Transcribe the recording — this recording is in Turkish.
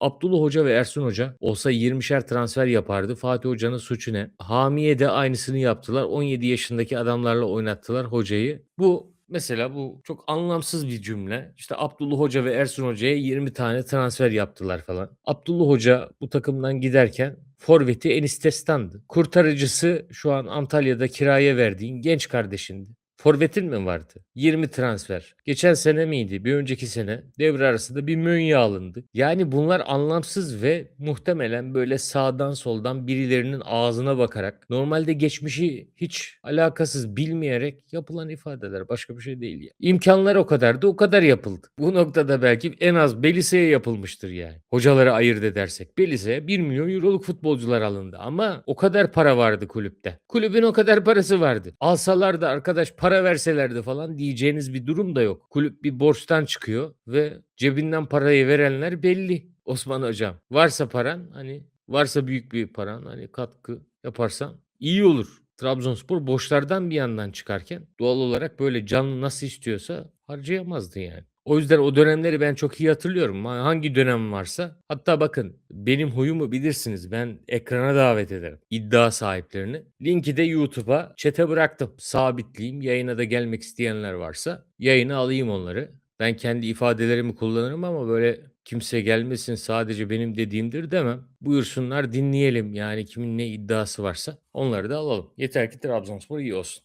Abdullah Hoca ve Ersun Hoca olsa 20'şer transfer yapardı. Fatih Hoca'nın suçu ne? Hamiye de aynısını yaptılar. 17 yaşındaki adamlarla oynattılar hocayı. Bu mesela bu çok anlamsız bir cümle. İşte Abdullah Hoca ve Ersun Hoca'ya 20 tane transfer yaptılar falan. Abdullah Hoca bu takımdan giderken forveti Enis Destan'dı. Kurtarıcısı şu an Antalya'da kiraya verdiğin genç kardeşindi. Forvetin mi vardı? 20 transfer. Geçen sene miydi? Bir önceki sene devre arasında bir Mönye alındı. Yani bunlar anlamsız ve muhtemelen böyle sağdan soldan birilerinin ağzına bakarak normalde geçmişi hiç alakasız bilmeyerek yapılan ifadeler. Başka bir şey değil ya. İmkanlar o kadardı o kadar yapıldı. Bu noktada belki en az Belise'ye yapılmıştır yani. Hocaları ayırt edersek. Belise'ye 1 milyon euroluk futbolcular alındı ama o kadar para vardı kulüpte. Kulübün o kadar parası vardı. Alsalar da arkadaş para verselerdi falan diyeceğiniz bir durum da yok. Kulüp bir borçtan çıkıyor ve cebinden parayı verenler belli. Osman hocam varsa paran hani varsa büyük bir paran hani katkı yaparsan iyi olur. Trabzonspor borçlardan bir yandan çıkarken doğal olarak böyle canlı nasıl istiyorsa harcayamazdı yani. O yüzden o dönemleri ben çok iyi hatırlıyorum. Ha- Hangi dönem varsa. Hatta bakın benim huyumu bilirsiniz. Ben ekrana davet ederim iddia sahiplerini. Linki de YouTube'a çete bıraktım. Sabitleyeyim. Yayına da gelmek isteyenler varsa yayına alayım onları. Ben kendi ifadelerimi kullanırım ama böyle kimse gelmesin sadece benim dediğimdir demem. Buyursunlar dinleyelim yani kimin ne iddiası varsa onları da alalım. Yeter ki Trabzonspor iyi olsun.